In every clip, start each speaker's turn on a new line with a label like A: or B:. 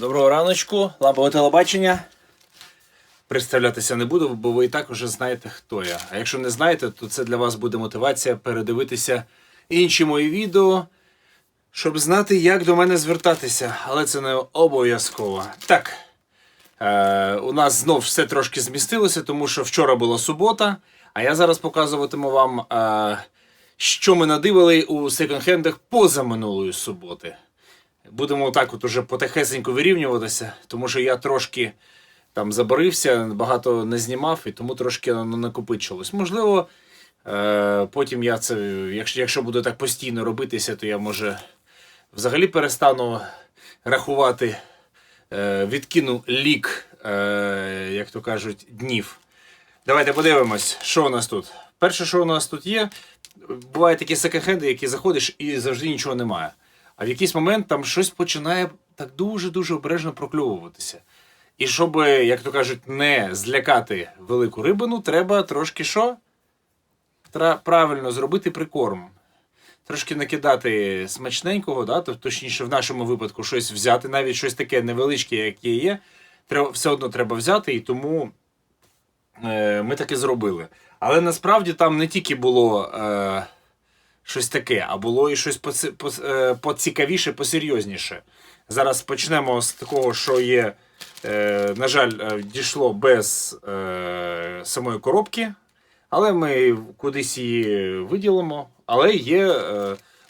A: Доброго раночку, лампове телебачення. Представлятися не буду, бо ви і так уже знаєте, хто я. А якщо не знаєте, то це для вас буде мотивація передивитися інші мої відео, щоб знати, як до мене звертатися. Але це не обов'язково. Так, е, у нас знов все трошки змістилося, тому що вчора була субота, а я зараз показуватиму вам, е, що ми надивили у секонд-хендах поза минулої суботи. Будемо так от уже потихесенько вирівнюватися, тому що я трошки там заборився, багато не знімав, і тому трошки накопичилось. Можливо, е, потім я це, якщо, якщо буде так постійно робитися, то я може взагалі перестану рахувати, е, відкину лік, е, як то кажуть, днів. Давайте подивимось, що у нас тут. Перше, що у нас тут є, бувають такі секонд-хенди, які заходиш і завжди нічого немає. А в якийсь момент там щось починає так дуже-дуже обережно прокльовуватися. І щоб, як то кажуть, не злякати велику рибину, треба трошки що? Тра- правильно зробити прикорм. Трошки накидати смачненького, да? тобто, точніше, в нашому випадку щось взяти, навіть щось таке невеличке, яке є, треба, все одно треба взяти, і тому е, ми і зробили. Але насправді там не тільки було е, щось таке, а було і щось е, поцікавіше, посерйозніше. Зараз почнемо з такого, що є, е, на жаль, е, дійшло без самої коробки, але ми кудись її виділимо. Але є,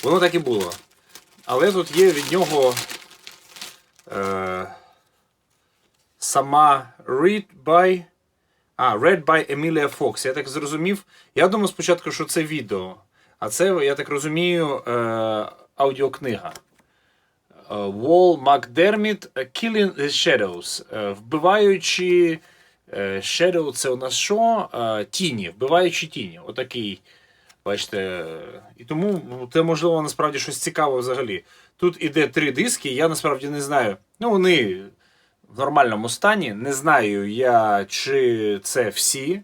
A: воно так і було. Але тут є від нього сама Read by. А, Read by Emilia Fox. Я так зрозумів. Я думав спочатку, що це відео. А це, я так розумію, е, аудіокнига. Wall McDermott е, Killing the Shadows. Е, Вбиваючи Shadow, це у нас що? Тіні. Вбиваючи тіні. Отакий. Бачите. І тому ну, це можливо насправді щось цікаве взагалі. Тут іде три диски, я насправді не знаю. Ну, вони в нормальному стані. Не знаю я, чи це всі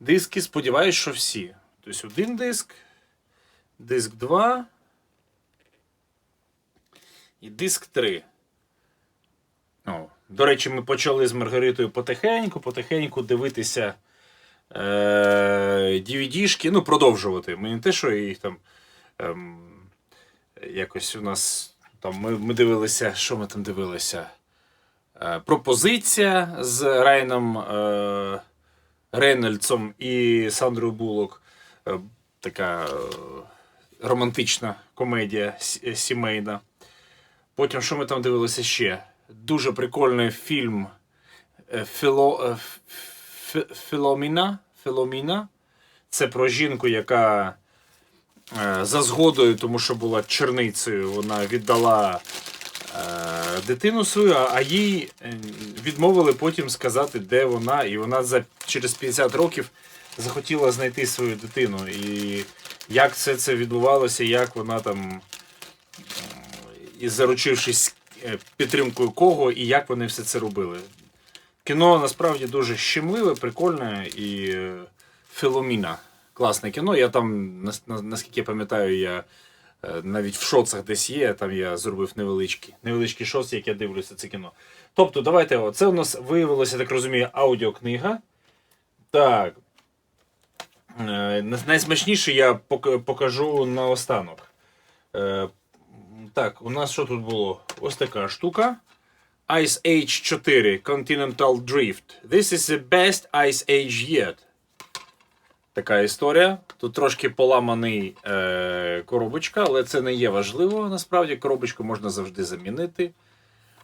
A: диски. Сподіваюсь, що всі. Тобто один диск, диск 2 і диск 3. О, до речі, ми почали з Маргаритою потихеньку, потихеньку дивитися е, DVD-шки, ну, продовжувати. Ми не те, що їх там ем, якось у нас там ми, ми дивилися, що ми там дивилися? Е, пропозиція з Райном е, Рейнольдсом і Сандрою Булок. Е, така е, романтична комедія сімейна. Потім, що ми там дивилися ще? Дуже прикольний фільм е, Філо, е, Філоміна. Філоміна. Це про жінку, яка е, за згодою, тому що була черницею, вона віддала е, дитину свою, а- їй е, відмовили потім сказати, де вона, і вона за через 50 років захотіла знайти свою дитину. І як все це відбувалося, як вона там, і заручившись е, підтримкою кого, і як вони все це робили. Кіно насправді дуже щемливе, прикольне і е, Філоміна. Класне кіно. Я там, наскільки я пам'ятаю, я е, навіть в шоцах десь є, там я зробив невеличкі, невеличкі шоці, як я дивлюся це кіно. Тобто, давайте, це у нас виявилося, так розумію, аудіокнига. Так. Е, най- Найсмачніше я покажу наостанок. Е, Так, у нас що тут було? Ось така штука. Ice Age 4 Continental Drift. This is the best Ice Age yet. Така історія. Тут трошки поламаний е, коробочка, але це не є важливо. Насправді коробочку можна завжди замінити.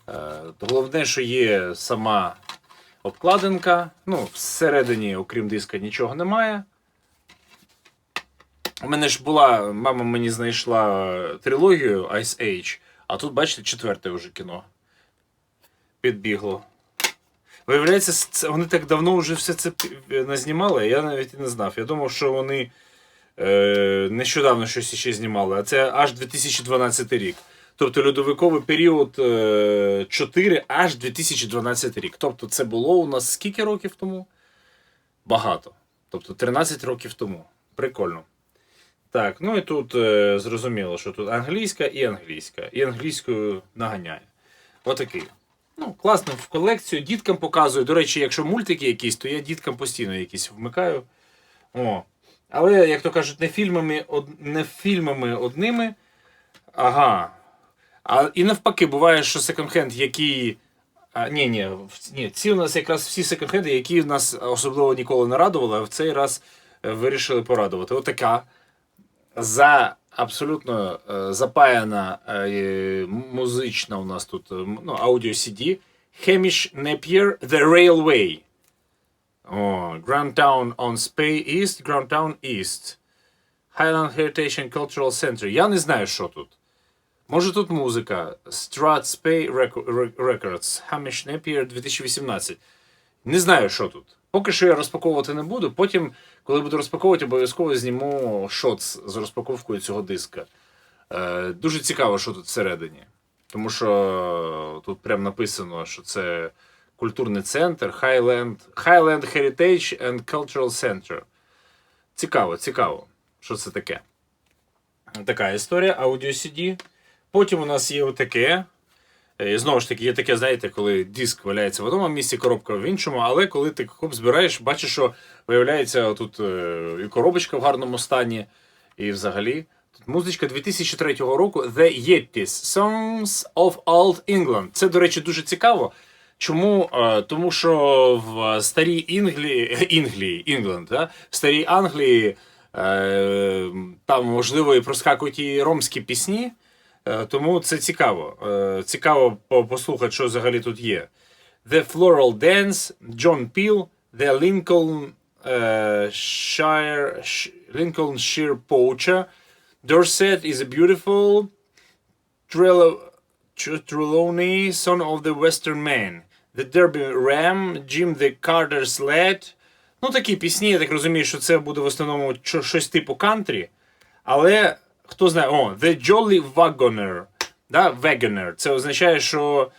A: Е, головне, що є сама обкладинка. Ну, всередині, окрім диска, нічого немає. У мене ж була, мама мені знайшла трилогію Ice Age, а тут, бачите, четверте вже кіно підбігло. Виявляється, це, вони так давно вже все це пі- назнімали, я навіть і не знав. Я думав, що вони е, нещодавно щось ще знімали, а це аж 2012 рік. Тобто льодовиковий період е, 4 аж 2012 рік. Тобто це було у нас скільки років тому? Багато. Тобто 13 років тому. Прикольно. Так, ну і тут е, зрозуміло, що тут англійська і англійська. І англійською наганяє. Отакий. Ну, класно в колекцію, діткам показую. До речі, якщо мультики якісь, то я діткам постійно якісь вмикаю. О. Але, як то кажуть, не фільмами, од... не фільмами одними. Ага. А, і навпаки, буває, що секонд-хенд, який. А, ні, ні, ні, ці у нас якраз всі секонд-хенди, які нас особливо ніколи не радували, а в цей раз е, вирішили порадувати. Отака за абсолютно е, запаяна е, музична у нас тут е, м- ну, аудіо CD Hamish Napier The Railway. О, Grand Town on Spey East, Grand Town East. Highland Heritage and Cultural Center. Я не знаю, що тут. Може тут музика. Strat Spey Rec- Rec- Records. Hamish Napier 2018. Не знаю, що тут. Поки що я розпаковувати не буду. Потім, коли буду розпаковувати, обов'язково зніму шоц з розпаковкою цього диска. Е, дуже цікаво, що тут всередині. Тому що тут прям написано, що це культурний центр Highland, Highland Heritage and Cultural Center. Цікаво, цікаво, що це таке. Така історія, аудіо CD. Потім у нас є отаке. Е, Знову ж таки, є таке, знаєте, коли диск валяється в одному місці, коробка в іншому, але коли ти хоп збираєш, бачиш, що виявляється тут е, і коробочка в гарному стані, і взагалі. Тут музичка 2003 року The Yetis Songs of Old England. Це, до речі, дуже цікаво. Чому? Е, Тому що в старій Інглії, Інглії, Інгленд, да? в старій Англії там, можливо, і проскакують і ромські пісні. Е, Тому це цікаво. Е, Цікаво послухати, що взагалі тут є. The Floral Dance, John Peel, The Lincoln е, Shire, Sh- Lincolnshire Poacher, Dorset is a beautiful Trelaw- Trelawney, son of the Western Man, The Derby Ram, Jim the Carter's Lad. Ну, такі пісні, я так розумію, що це буде в основному щось типу кантрі. Але хто знає, о, The Jolly Wagoner. Да? Wagoner. Це означає, що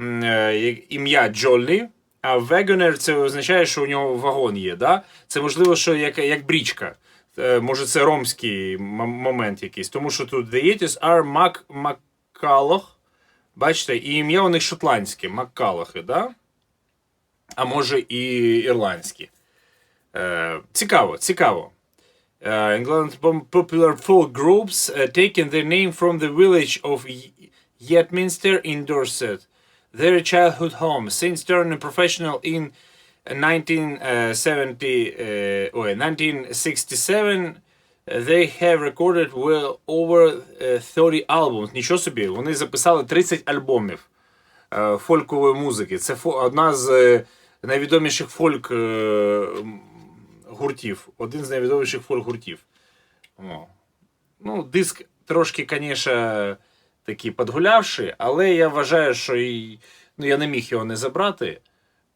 A: е, ім'я Джоллі, а Wagoner це означає, що у нього вагон є. Да? Це можливо, що як, як брічка. Е, Може, це ромський момент якийсь. Тому що тут The Yetis are Mac Macalloch. Бачите, і ім'я у них шотландське, Маккалахи, да? а може і ірландські. Е, цікаво, цікаво. Uh, England's pop- popular folk groups uh, taken their name from the village of Y- Yetminster in Dorset, their childhood home. Since turning professional in 1970, uh, ой, 1967, uh, they have recorded well over uh, 30 albums. Нічого собі, вони записали 30 альбомів е, фолькової музики. Це фо- одна з е, найвідоміших фольк е, м, гуртів. Один з найвідоміших фольк гуртів. О. Ну, диск трошки, звісно, такий подгулявший, але я вважаю, що і, ну, я не міг його не забрати,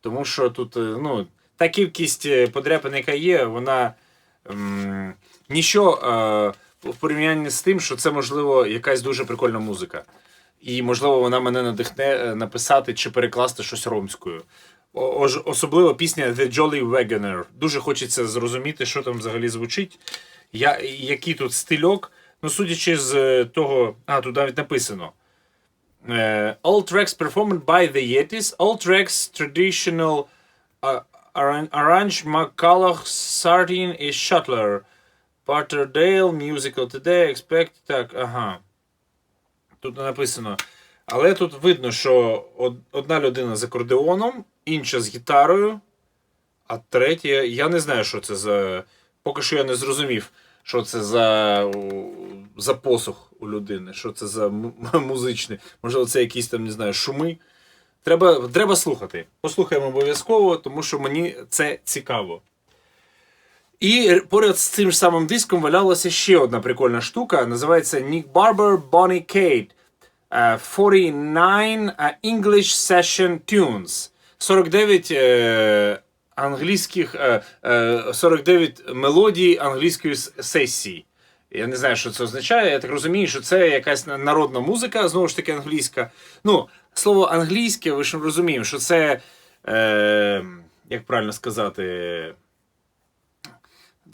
A: тому що тут е, ну, та кількість е, подряпин, яка є, вона м, ніщо е, в порівнянні з тим, що це, можливо, якась дуже прикольна музика. І, можливо, вона мене надихне е, написати чи перекласти щось ромською. Особливо пісня The Jolly Wagoner. Дуже хочеться зрозуміти, що там взагалі звучить. Я, який тут стильок. Ну, судячи з е, того, а тут навіть написано. Е, All tracks performed by the Yetis, all tracks traditional uh, arran- arranged McCulloch, Sardine і Shuttler. Patterdale, musical today, expect. Так, ага. Тут написано. Але тут видно, що одна людина з акордеоном, інша з гітарою, а третя. Я не знаю, що це за. Поки що я не зрозумів, що це за, за посух у людини, що це за му- музичний. Можливо, це якісь там, не знаю, шуми. Треба, треба слухати. Послухаємо обов'язково, тому що мені це цікаво. І поряд з цим самим диском валялася ще одна прикольна штука. Називається Nick Barber Bonnie Kate. Е, 49 е, English Session Tunes. 49 е, англійських, е, е, 49 мелодій англійської сесії. Я не знаю, що це означає. Я так розумію, що це якась народна музика, знову ж таки, англійська. Ну, слово англійське, ви ж розуміємо, що це, е, як правильно сказати,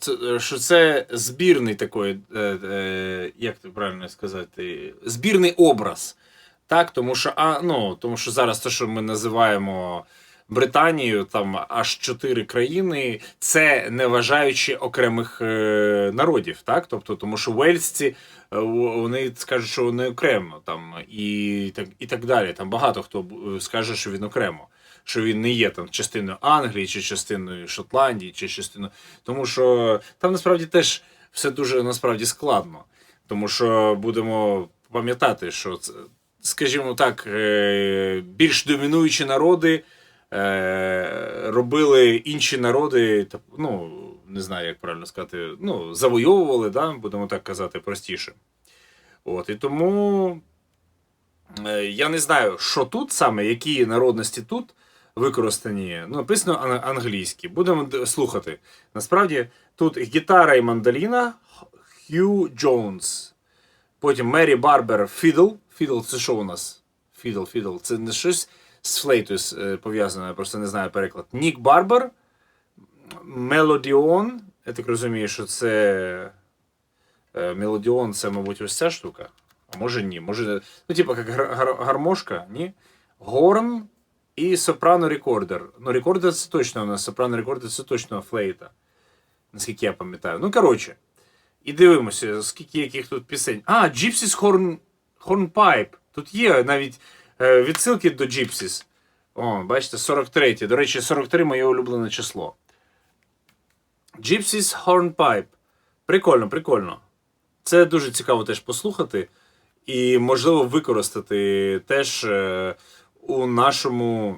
A: це, е, що це збірний такий, е, е, як це правильно сказати, збірний образ. Так, тому що, а, ну, тому що зараз те, що ми називаємо Британією, там аж чотири країни, це не вважаючи окремих е, народів, так? Тобто, тому що вельсці вони скажуть, що вони окремо, там, і, так, і так далі. Там багато хто скаже, що він окремо. Що він не є там частиною Англії, чи частиною Шотландії, чи частиною. Тому що там насправді теж все дуже насправді складно. Тому що будемо пам'ятати, що це, скажімо так, е, більш домінуючі народи е, робили інші народи, ну, не знаю, як правильно сказати, ну, завойовували, да, будемо так казати, простіше. От, і тому е, я не знаю, що тут саме, які народності тут використані. Ну, написано ан- англійські. Будемо слухати. Насправді тут гітара і мандоліна Хью Джонс. Потім Мері Барбер Фідл. Фідл це що у нас? Фідл, фідл. Це не щось з флейтою е, пов'язане, я просто не знаю переклад. Нік Барбер, Мелодіон. Я так розумію, що це. е, Мелодіон це, мабуть, ось ця штука. А може ні. Може, ну, типу, як гар- гар- гармошка, ні? Горн і сопрано рекордер. Ну, рекордер це точно у нас, сопрано рекордер це точно флейта. Наскільки я пам'ятаю. Ну, коротше. І дивимося, скільки яких тут пісень. А, Gypsies Horn, Hornpipe. Тут є навіть е, відсилки до Gypsies. О, бачите, 43. До речі, 43 моє улюблене число. Gypsies Hornpipe. Прикольно, прикольно. Це дуже цікаво теж послухати. І, можливо, використати теж е, у нашому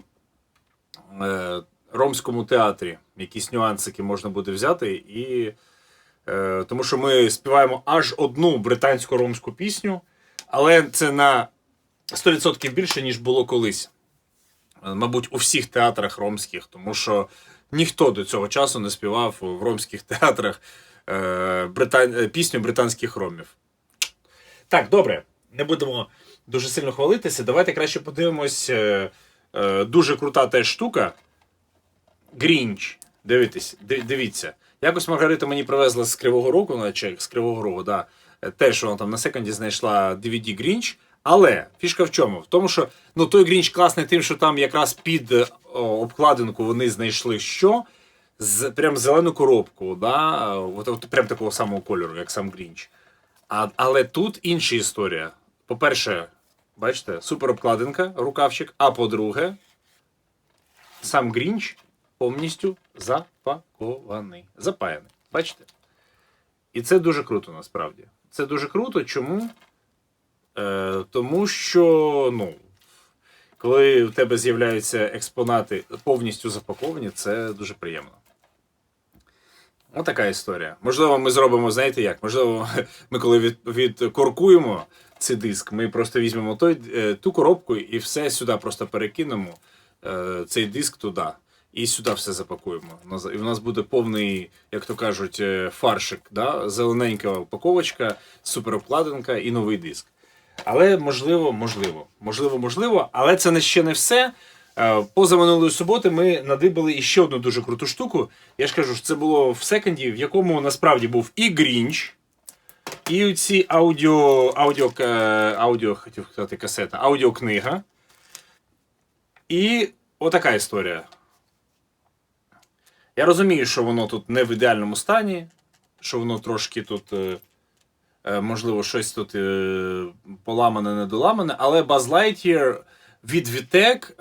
A: е, ромському театрі. Якісь нюансики можна буде взяти і. Е, тому що ми співаємо аж одну британську ромську пісню, але це на 100% більше, ніж було колись. Мабуть, у всіх театрах ромських, тому що ніхто до цього часу не співав в ромських театрах е, британ... пісню британських ромів. Так, добре, не будемо дуже сильно хвалитися. Давайте краще подивимось. Е, е, дуже крута теж штука. Грінч. Дивитесь, ди- дивіться. Якось Маргарита мені привезла з Кривого Рогу, наче з Кривого Рогу, да. Е, Теж вона там на секунді знайшла DVD Грінч. Але фішка в чому? В тому, що ну, той Грінч класний тим, що там якраз під е, о, обкладинку вони знайшли що? З, прям зелену коробку, да? е, от, от, прям такого самого кольору, як сам Грінч. А, але тут інша історія. По-перше, бачите, супер обкладинка, рукавчик. А по-друге, сам Грінч повністю запакований. Запаяний. Бачите? І це дуже круто насправді. Це дуже круто. Чому? Е, тому що, ну, коли в тебе з'являються експонати повністю запаковані, це дуже приємно. Отака історія. Можливо, ми зробимо, знаєте як? Можливо, ми коли від, відкоркуємо цей диск, ми просто візьмемо той, е, ту коробку і все сюди просто перекинемо, е, цей диск туди. І сюди все запакуємо. І в нас буде повний, як то кажуть, е, фаршик, да? зелененька упаковочка, суперобкладинка і новий диск. Але можливо, можливо, можливо, можливо, але це ще не все. Поза минулої суботи ми надибали іще одну дуже круту штуку. Я ж кажу, що це було в секонді, в якому насправді був і Грінч, і ці аудіо, аудіо, е, аудіо хотів сказати, касета, аудіокнига. І отака історія. Я розумію, що воно тут не в ідеальному стані, що воно трошки тут, е, е, можливо, щось тут поламане, недоламане, але Buzz Lightyear від Vitek,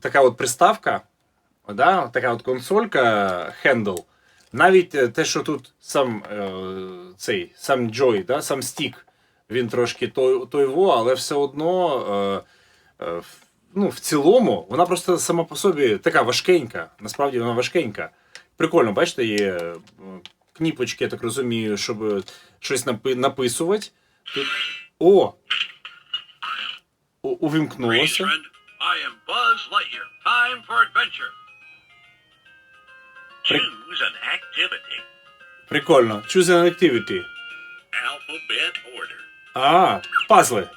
A: така от приставка, да, така от консолька, хендл. Навіть е, те, що тут сам е, цей сам Joy, да, сам стік, він трошки той, той во, але все одно. Е, ну, в цілому, вона просто сама по собі така важкенька. Насправді вона важкенька. Прикольно, бачите, є кніпочки, я так розумію, щоб щось напи- написувати. Тут... О! Увімкнулося.
B: Time for adventure. Choose an activity.
A: Прикольно. Choose an activity.
B: Alphabet order.
A: А, пазли.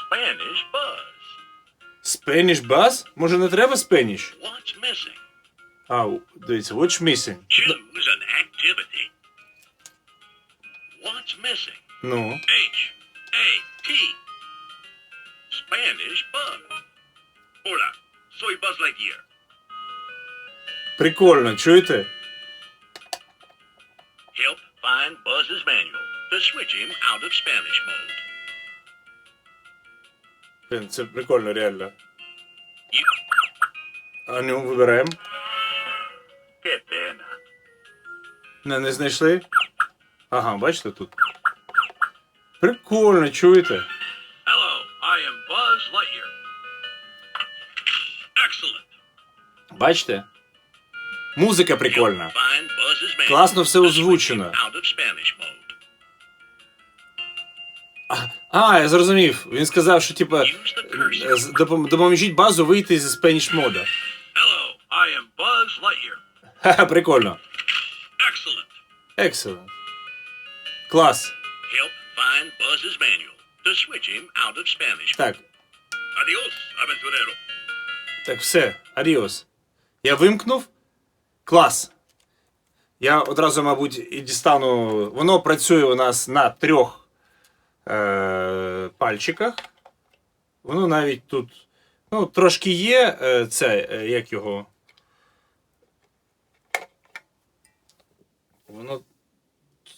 B: Spanish buzz.
A: Spanish buzz? Може не треба Spanish?
B: What's missing?
A: А, дивіться, what's missing?
B: Choose an activity. What's missing?
A: Ну.
B: H A T. Spanish bug. Hola, soy Buzz Lightyear.
A: Прикольно, чуєте?
B: Help find Buzz's manual to switch him out of Spanish mode.
A: Блін, це прикольно, реально. А ну, вибираємо. Не, не знайшли? Ага, бачите тут. Прикольно, чуєте?
B: Hello, I am Buzz Lightyear. Excellent.
A: Бачите? Музика прикольна. Класно все озвучено. А, я зрозумів. Він сказав, що типа з- допом- допоможіть базу вийти зі Spanish мода.
B: Hello, I am Buzz Lightyear.
A: Ха-ха, прикольно.
B: Excellent.
A: Excellent. Клас.
B: Help find Buzz's manual to switch him out of Spanish.
A: Так,
B: Adios, aventurero.
A: так, все. Адіос. Я вимкнув. Клас. Я одразу, мабуть, і дістану. Воно працює у нас на трьох е- пальчиках. Воно навіть тут. Ну, трошки є е, це, е, як його. Воно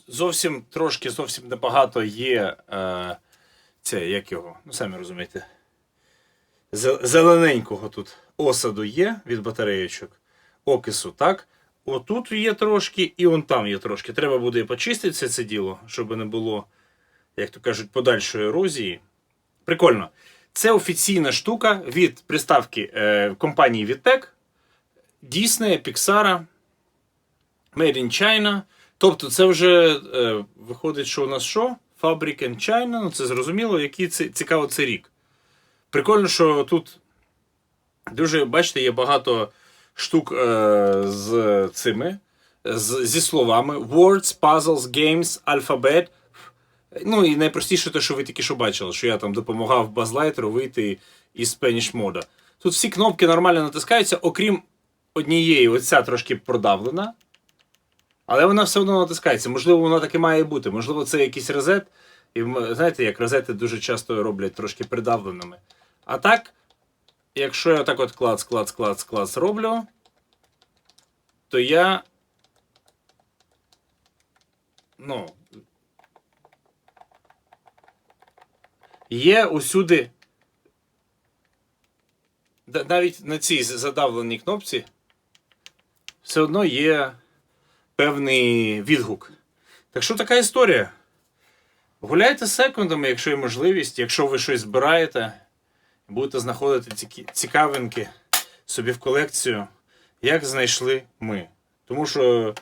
A: зовсім трошки, зовсім небагато є. Е, це, як його. Ну, самі розумієте. Зелененького тут осаду є від батареєчок. Окису, так? Отут є трошки, і он там є трошки. Треба буде почистити все це діло, щоб не було, як то кажуть, подальшої ерозії. Прикольно. Це офіційна штука від приставки е, компанії Vitek, Disney, Pixar, Made in China. Тобто, це вже е, виходить, що у нас що? Fabric in China, ну це зрозуміло, який це цікаво це рік. Прикольно, що тут дуже, бачите, є багато штук е, з цими, з, зі словами words, puzzles, games, alphabet. Ну і найпростіше те, що ви тільки що бачили, що я там допомагав базлайтеру вийти із Spanish мода. Тут всі кнопки нормально натискаються, окрім однієї, оця трошки продавлена. Але вона все одно натискається. Можливо, вона так і має бути. Можливо, це якийсь резет. І знаєте, як розети дуже часто роблять трошки придавленими. А так, якщо я так от клац, клац, клац, клац роблю, то я. Ну. Є усюди. Навіть на цій задавленій кнопці все одно є певний відгук. Так що така історія. Гуляйте з секундами, якщо є можливість, якщо ви щось збираєте, будете знаходити ці цікавинки собі в колекцію, як знайшли ми. Тому що,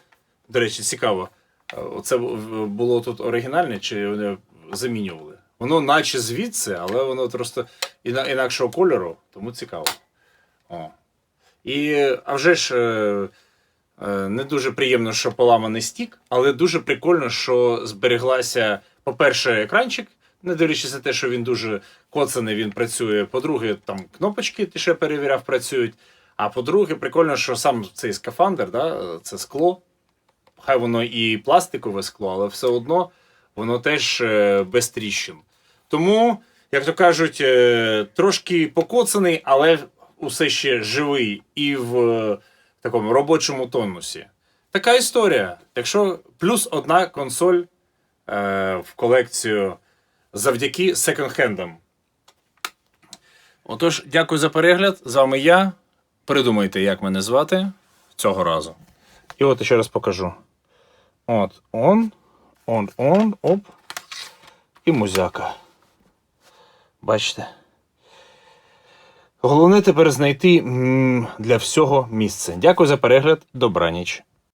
A: до речі, цікаво, е, оце б- було тут оригінальне, чи вони замінювали? Воно наче звідси, але воно просто інакшого кольору, тому цікаво. О. І, а вже ж. е, Е, Не дуже приємно, що поламаний стік, але дуже прикольно, що збереглася, по-перше, екранчик, не дивлячись на те, що він дуже коцаний, він працює. По-друге, там кнопочки, ти ще перевіряв, працюють. А по-друге, прикольно, що сам цей скафандр, да, це скло. Хай воно і пластикове скло, але все одно воно теж е, без тріщин. Тому, як то кажуть, е, трошки покоцаний, але усе ще живий і в е, такому робочому тонусі. Така історія. Якщо плюс одна консоль е, в колекцію завдяки секонд-хендам. Отож, дякую за перегляд. З вами я. Придумайте, як мене звати цього разу. І от ще раз покажу. От, он, он, он, оп. І музяка. Бачите? Головне тепер знайти для всього місце. Дякую за перегляд. Добраніч.